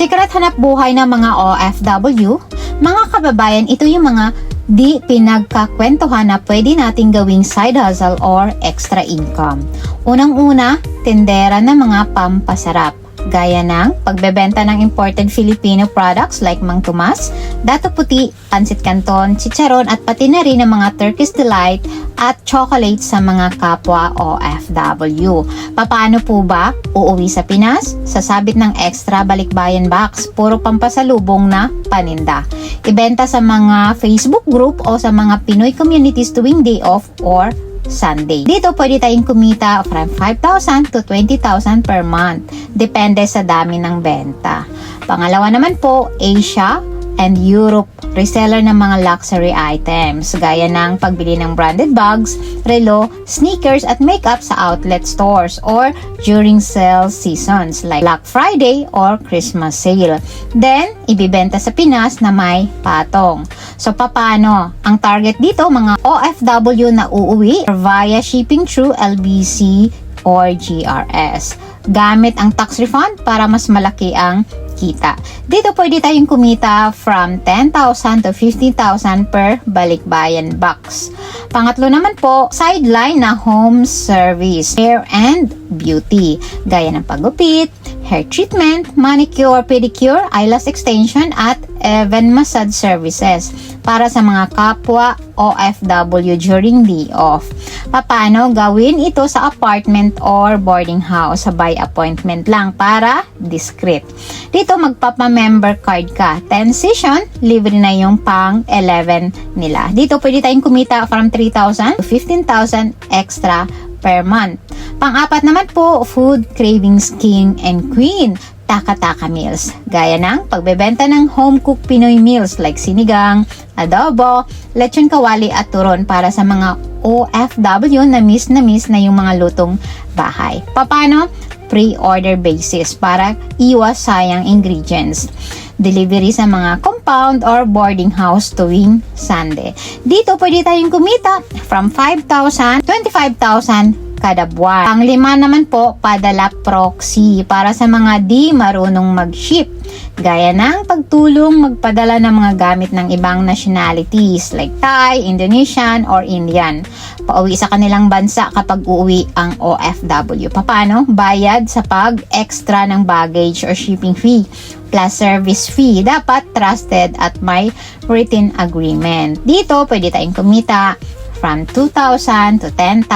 Secret hanap buhay ng mga OFW, mga kababayan, ito yung mga di pinagkakwentuhan na pwede nating gawing side hustle or extra income. Unang-una, tendera ng mga pampasarap gaya ng pagbebenta ng imported Filipino products like Mang Tomas, Dato Puti, Pansit Canton, Chicharon at pati na rin ang mga Turkish Delight at chocolate sa mga kapwa OFW. Paano po ba uuwi sa Pinas? Sasabit ng extra balikbayan box, puro pampasalubong na paninda. Ibenta sa mga Facebook group o sa mga Pinoy communities tuwing day off or Sunday. Dito pwede tayong kumita from 5,000 to 20,000 per month. Depende sa dami ng benta. Pangalawa naman po, Asia and Europe reseller ng mga luxury items gaya ng pagbili ng branded bags, relo, sneakers at makeup sa outlet stores or during sale seasons like Black Friday or Christmas sale. Then, ibibenta sa Pinas na may patong. So, paano? Ang target dito, mga OFW na uuwi via shipping through LBC or GRS. Gamit ang tax refund para mas malaki ang kita. Dito pwede tayong kumita from 10,000 to 15,000 per balikbayan box. Pangatlo naman po, sideline na home service, hair and beauty, gaya ng pagupit, hair treatment, manicure, pedicure, eyelash extension at even massage services para sa mga kapwa OFW during the off. Paano gawin ito sa apartment or boarding house by appointment lang para discreet. Dito magpapa-member card ka. 10 session, libre na yung pang 11 nila. Dito pwede tayong kumita from 3,000 to 15,000 extra per month. Pang-apat naman po, food cravings king and queen taka-taka meals. Gaya ng pagbebenta ng home-cooked Pinoy meals like sinigang, adobo, lechon kawali at turon para sa mga OFW na miss na miss na yung mga lutong bahay. Paano? Pre-order basis para iwas sayang ingredients. Delivery sa mga compound or boarding house tuwing Sunday. Dito pwede tayong kumita from 5,000, 25,000 kada buwan. Ang lima naman po, padala proxy para sa mga di marunong mag-ship. Gaya ng pagtulong magpadala ng mga gamit ng ibang nationalities like Thai, Indonesian, or Indian. Pauwi sa kanilang bansa kapag uuwi ang OFW. Paano? Bayad sa pag-extra ng baggage or shipping fee plus service fee. Dapat trusted at may written agreement. Dito, pwede tayong kumita from 2,000 to 10,000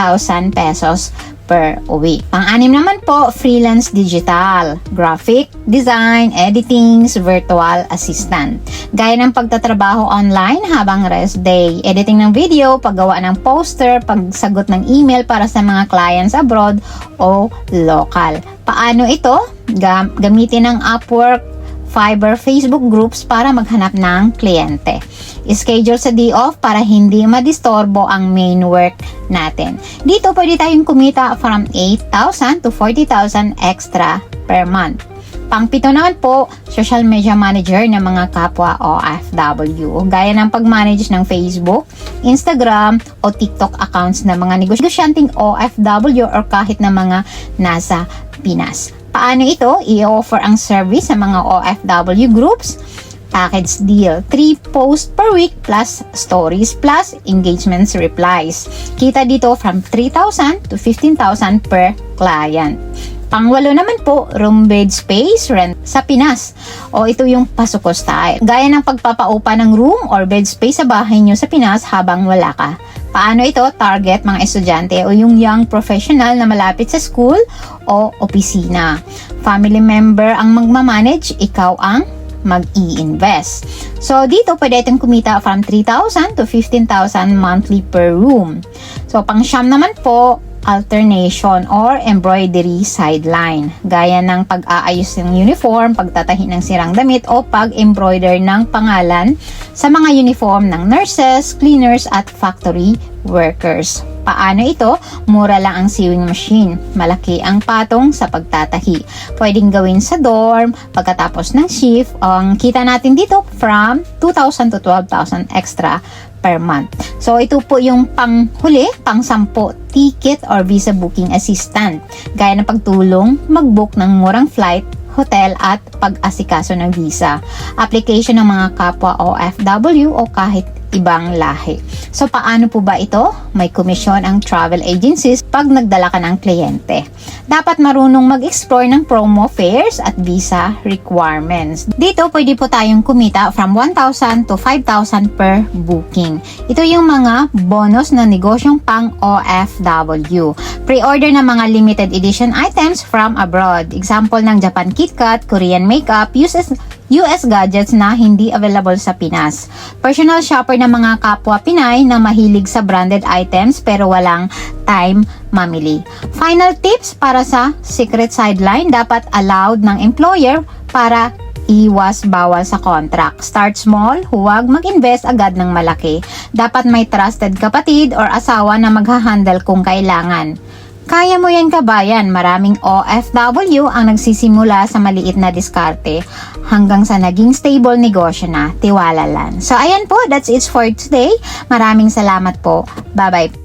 pesos per week. Pang-anim naman po, freelance digital, graphic, design, editing, virtual assistant. Gaya ng pagtatrabaho online habang rest day, editing ng video, paggawa ng poster, pagsagot ng email para sa mga clients abroad o local. Paano ito? Gam- gamitin ng Upwork, Fiverr, Facebook groups para maghanap ng kliyente. Schedule sa day off para hindi madistorbo ang main work natin. Dito pwede tayong kumita from 8,000 to 40,000 extra per month. Pangpito naman po, social media manager ng mga kapwa OFW. Gaya ng pag-manage ng Facebook, Instagram, o TikTok accounts ng mga negosyanteng OFW or kahit na mga nasa Pinas. Paano ito? I-offer ang service sa mga OFW groups package deal. 3 post per week plus stories plus engagements replies. Kita dito from 3,000 to 15,000 per client. Pangwalo naman po, room bed space rent sa Pinas. O ito yung pasuko style. Gaya ng pagpapaupa ng room or bed space sa bahay nyo sa Pinas habang wala ka. Paano ito target mga estudyante o yung young professional na malapit sa school o opisina? Family member ang magmamanage, ikaw ang mag-i-invest. So, dito pwede itong kumita from 3,000 to 15,000 monthly per room. So, pang siyam naman po, alternation or embroidery sideline. Gaya ng pag-aayos ng uniform, pagtatahi ng sirang damit o pag-embroider ng pangalan sa mga uniform ng nurses, cleaners at factory workers. Paano ito? Mura lang ang sewing machine. Malaki ang patong sa pagtatahi. Pwedeng gawin sa dorm, pagkatapos ng shift. Ang kita natin dito from 2,000 to 12,000 extra per month. So, ito po yung panghuli, pang sampo, ticket or visa booking assistant. Gaya ng pagtulong, mag-book ng murang flight, hotel at pag-asikaso ng visa. Application ng mga kapwa OFW o kahit ibang lahi. So paano po ba ito? May komisyon ang travel agencies pag nagdala ka ng kliyente. Dapat marunong mag-explore ng promo fares at visa requirements. Dito pwede po tayong kumita from 1,000 to 5,000 per booking. Ito yung mga bonus na negosyong pang OFW. Pre-order ng mga limited edition items from abroad. Example ng Japan KitKat, Korean makeup, US US gadgets na hindi available sa Pinas. Personal shopper ng mga kapwa Pinay na mahilig sa branded items pero walang time mamili. Final tips para sa secret sideline dapat allowed ng employer para iwas bawal sa contract. Start small, huwag mag-invest agad ng malaki. Dapat may trusted kapatid or asawa na maghahandle kung kailangan. Kaya mo yan kabayan, maraming OFW ang nagsisimula sa maliit na diskarte hanggang sa naging stable negosyo na, tiwala lang. So ayan po, that's it for today. Maraming salamat po. Bye-bye.